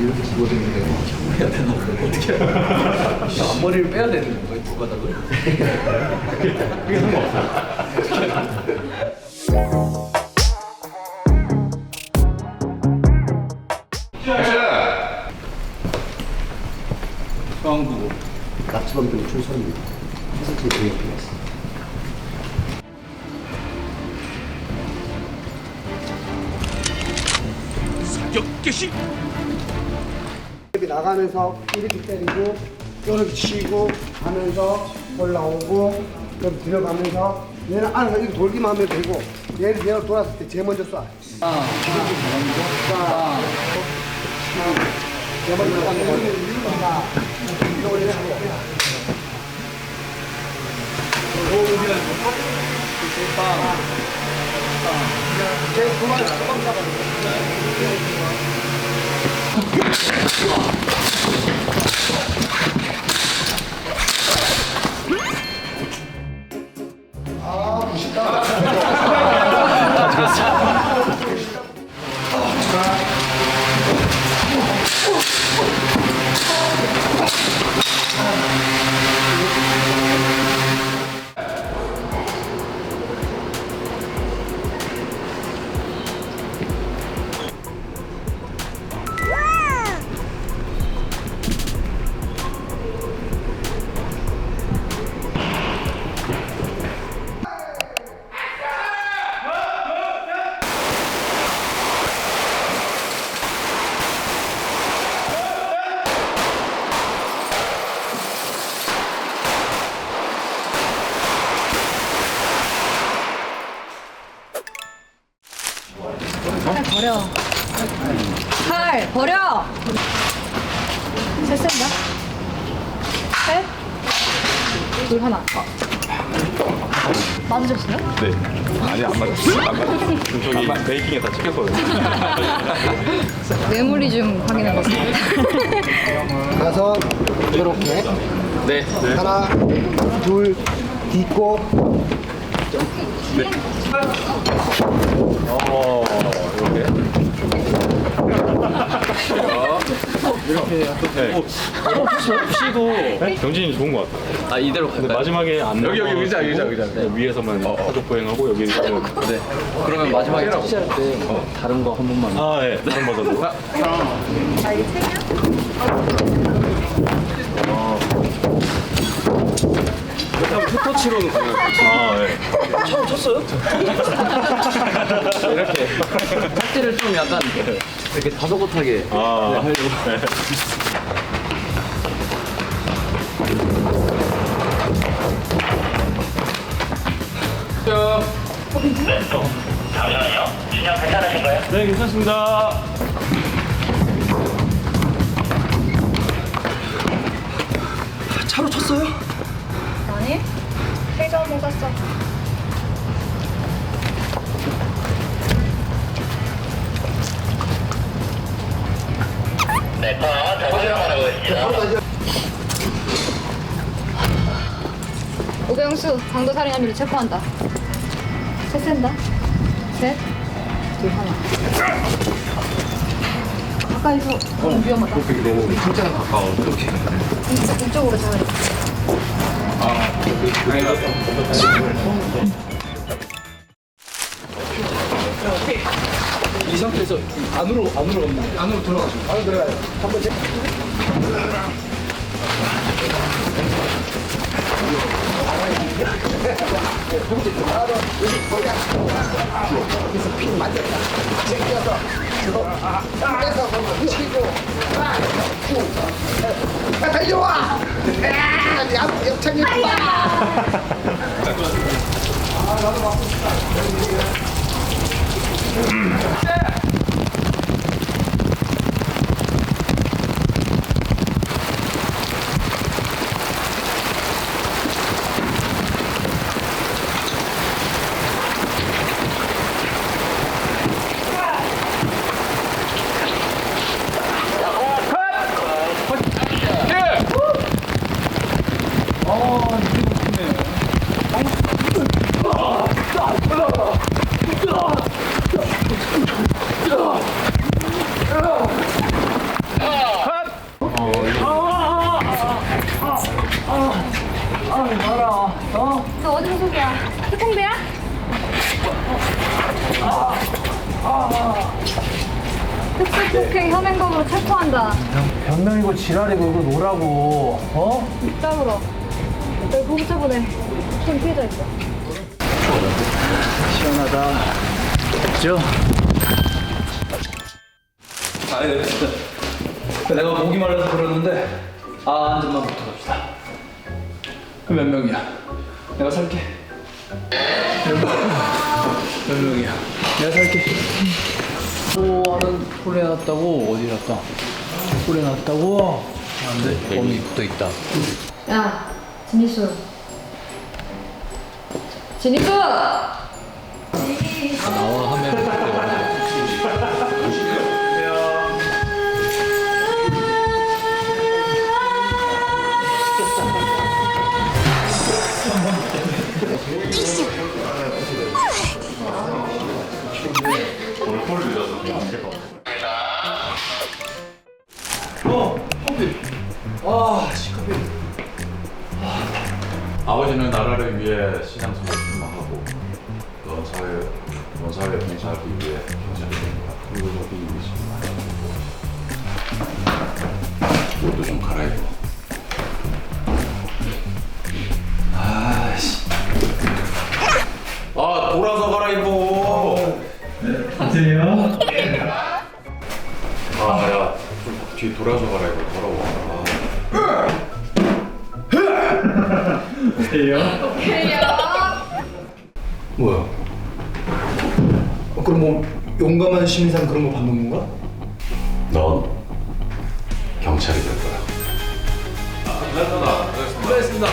이렇게 집어드는데 해야 되나 어떻게 해야 되나 앞머리를 빼야 되는 거예요 두 가닥을? 중앙부 납치범들 출소입니다. 해설체 대입했습니다. 이렇게 나가면서 이렇게 때리고 이렇게 치고 하면서 올라오고 그럼 들어가면서 얘는 안에서 이렇게 돌기만 하면 되고 얘를 얘가 돌았을 때 제일 먼저 쏴. 아. 제일 먼저 쏴. 제일 그만 그만 잡아. よろしくお願いします。 버려. 팔 버려. 셋 센다. 셋. 둘 하나. 맞으셨어요? 네. 아니 안 맞았어요. 안 맞았어요. 저기 베이킹에 다 찍혔거든요. 메모리 좀 확인해 보세요. 가서 이렇게 네 하나 둘 딛고 어 이렇게. 이렇게 네. 어, 시도 경진이 좋은 것 같아요. 아 이대로 근데 갈까요? 마지막에 안 여기, 여기 의자, 의자, 의자. 네, 위에서만 사족 보행하고 여기 네 그러면 마지막에 착시할 때 다른 거 한 번만 아 예. 다른 버전으로. 투터치로는 가능 아 예. 처음 쳤어요? 이렇게 착지를 좀 약간 이렇게 다소곳하게 아 하려고 네 괜찮습니다. 차로 쳤어요? 아니. 회전 못 샀어. 오경수 강도 살인 혐의로 체포한다. 셋 센다. 셋. 둘 하나. 가까이서 너무 위험하다. 진짜 가까워 이렇게 이쪽, 이쪽으로 잘. 이 상태에서 안으로 안으로 안으로 들어가시고 바로 들어가요. 한번 제... 여기서 핀 만졌다. 아, 나도 맞고 특공대야? 특수폭행 현행범으로 체포한다. 변명이고 지랄이고 이거 뭐라고 어? 입장으로. 내 보호자분에 좀 피해자 있어. 시원하다 그죠? 아니 네, 진짜. 내가 목이 말라서 그러는데 아, 한 잔만 붙어 갑시다 몇 명이야? 내가 살게 몇, 명? 몇 명이야? 내가 살게. 또 하는 소리 났다고 어디 갔다? 소리 났다고? 안돼. 범이 붙어 있다. 야, 진희수. 진희수! 어, 커피. 아, 씨, 커피. 아버지는 나라를 위해 시장 선거를 하고 넌 사회 넌 사회 봉사하기 위해 경찰이 됩니다. 그리고 저기 있습니다. 옷도 좀 갈아입어. 아씨. 아 돌아서 갈아입어. 안녕하세요. 뒤에 돌아서 갈아입어. 더러워. 아. 뭐야? 어, 그럼 뭐 용감한 시민상 그런 거 받는 건가? 넌 경찰이 될 거야. 수고하셨습니다.